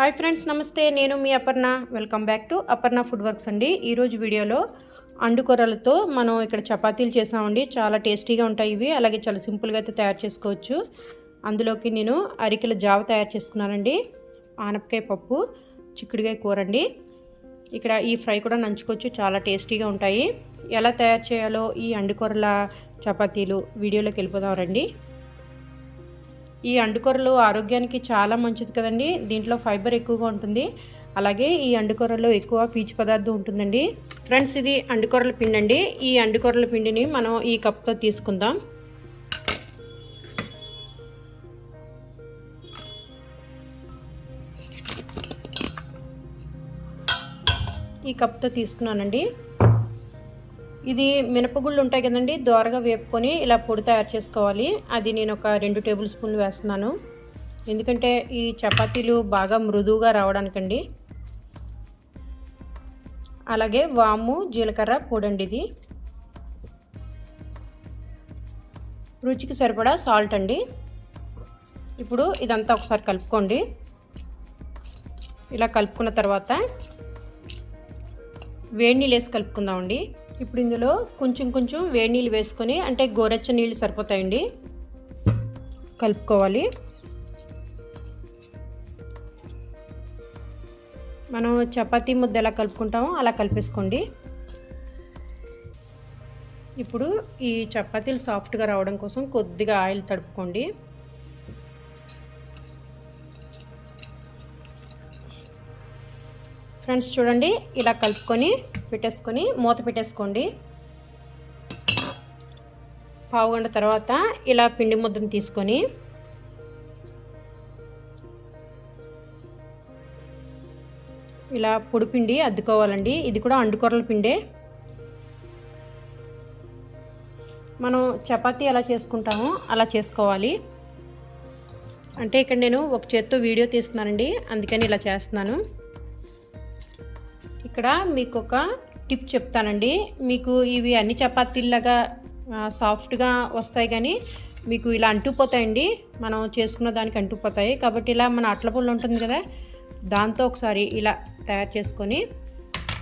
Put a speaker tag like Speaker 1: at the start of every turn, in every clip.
Speaker 1: Hi friends నమస్తే. నేను మీ Aparna. Welcome back to Aparna food works అండి. ఈరోజు వీడియోలో అండుకొరలతో మనం ఇక్కడ చపాతీలు చేసామండి. చాలా టేస్టీగా ఉంటాయి ఇవి. అలాగే చాలా సింపుల్గా అయితే తయారు చేసుకోవచ్చు. అందులోకి నేను అరికెల జావ తయారు చేసుకున్నానండి. ఆనపకాయ పప్పు చిక్కుడుకాయ కూర అండి ఇక్కడ ఈ ఫ్రై కూడా నంచుకోవచ్చు. చాలా టేస్టీగా ఉంటాయి. ఎలా తయారు చేయాలో ఈ అండుకొరల చపాతీలు వీడియోలోకి వెళ్ళిపోదాం రండి. ఈ అండుకొరలు ఆరోగ్యానికి చాలా మంచిది కదండి. దీంట్లో ఫైబర్ ఎక్కువగా ఉంటుంది. అలాగే ఈ అండుకొరలో ఎక్కువ పీచు పదార్థం ఉంటుందండి. ఫ్రెండ్స్ ఇది అండుకొరల పిండి అండి. ఈ అండుకొరల పిండిని మనం ఈ కప్తో తీసుకుందాం. ఈ కప్తో తీసుకున్నానండి. ఇది మినపగుళ్ళు ఉంటాయి కదండి దోరగా వేపుకొని ఇలా పొడి తయారు చేసుకోవాలి. అది నేను ఒక రెండు టేబుల్ స్పూన్లు వేస్తున్నాను. ఎందుకంటే ఈ చపాతీలు బాగా మృదువుగా రావడానికండి. అలాగే వాము జీలకర్ర పొడండి ఇది. రుచికి సరిపడా సాల్ట్ అండి. ఇప్పుడు ఇదంతా ఒకసారి కలుపుకోండి. ఇలా కలుపుకున్న తర్వాత వేడి నీళ్ళు వేసి కలుపుకుందామండి. ఇప్పుడు ఇందులో కొంచెం కొంచెం వేడి నీళ్ళు వేసుకొని అంటే గోరెచ్చ నీళ్ళు సరిపోతాయండి. కలుపుకోవాలి. మనం చపాతీ ముద్ద ఎలా కలుపుకుంటామో అలా కలిపేసుకోండి. ఇప్పుడు ఈ చపాతీలు సాఫ్ట్గా రావడం కోసం కొద్దిగా ఆయిల్ తడుపుకోండి. ఫ్రెండ్స్ చూడండి ఇలా కలుపుకొని పెట్టేసుకొని మూత పెట్టేసుకోండి. పావు గంట తర్వాత ఇలా పిండి ముద్దను తీసుకొని ఇలా పొడిపిండి అద్దుకోవాలండి. ఇది కూడా అండుకొరల పిండే. మనం చపాతీ ఎలా చేసుకుంటామో అలా చేసుకోవాలి. అంటే ఇక్కడ నేను ఒక చేత్తో వీడియో తీస్తున్నానండి. అందుకని ఇలా చేస్తున్నాను. ఇక్కడ మీకు ఒక టిప్ చెప్తానండి. మీకు ఇవి అన్ని చపాతీలాగా సాఫ్ట్గా వస్తాయి కానీ మీకు ఇలా అంటుపోతాయండి మనం చేసుకున్న దానికి అంటుపోతాయి కాబట్టి ఇలా మన అట్ల పుల్ల ఉంటుంది కదా దాంతో ఒకసారి ఇలా తయారు చేసుకొని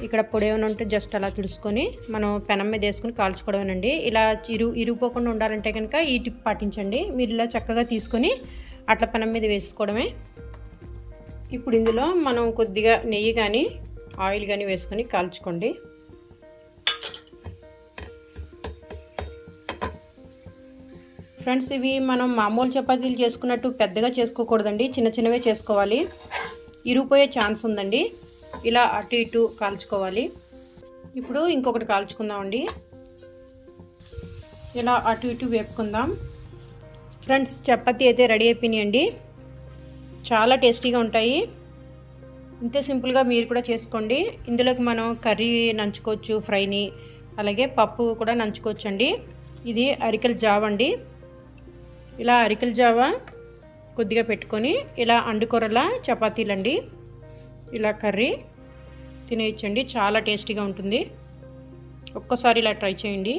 Speaker 1: ఇక్కడ పొడి ఏమైనా ఉంటే జస్ట్ అలా తుడుచుకొని మనం పెనం మీద వేసుకొని కాల్చుకోవడమేనండి. ఇలా ఇరు ఇరిగిపోకుండా ఉండాలంటే కనుక ఈ టిప్ పాటించండి. మీరు ఇలా చక్కగా తీసుకొని అట్ల పెనం మీద వేసుకోవడమే. ఇప్పుడు ఇందులో మనం కొద్దిగా నెయ్యి కానీ ఆయిల్ కానీ వేసుకొని కాల్చుకోండి. ఫ్రెండ్స్ ఇవి మనం మామూలు చపాతీలు చేసుకున్నట్టు పెద్దగా చేసుకోకూడదండి. చిన్న చిన్నవే చేసుకోవాలి. ఇరిగిపోయే ఛాన్స్ ఉందండి. ఇలా అటు ఇటు కాల్చుకోవాలి. ఇప్పుడు ఇంకొకటి కాల్చుకుందామండి. ఇలా అటు ఇటు వేపుకుందాం. ఫ్రెండ్స్ చపాతీ అయితే రెడీ అయిపోయినాయండి. చాలా టేస్టీగా ఉంటాయి. ఇంతే సింపుల్గా మీరు కూడా చేసుకోండి. ఇందులోకి మనం కర్రీ నంచుకోవచ్చు ఫ్రైని అలాగే పప్పు కూడా నంచుకోవచ్చు అండి ఇది అరికల జావ అండి. ఇలా అరికల జావ కొద్దిగా పెట్టుకొని ఇలా అండుకొరల చపాతీలండి. ఇలా కర్రీ తినేయచ్చండి చాలా టేస్టీగా ఉంటుంది. ఒక్కసారి ఇలా ట్రై చేయండి.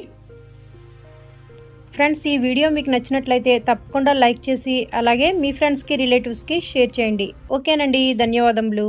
Speaker 1: ఫ్రెండ్స్ ఈ వీడియో మీకు నచ్చినట్లయితే తప్పకుండా లైక్ చేసి అలాగే మీ ఫ్రెండ్స్కి రిలేటివ్స్కి షేర్ చేయండి. ఓకేనండి ధన్యవాదములు.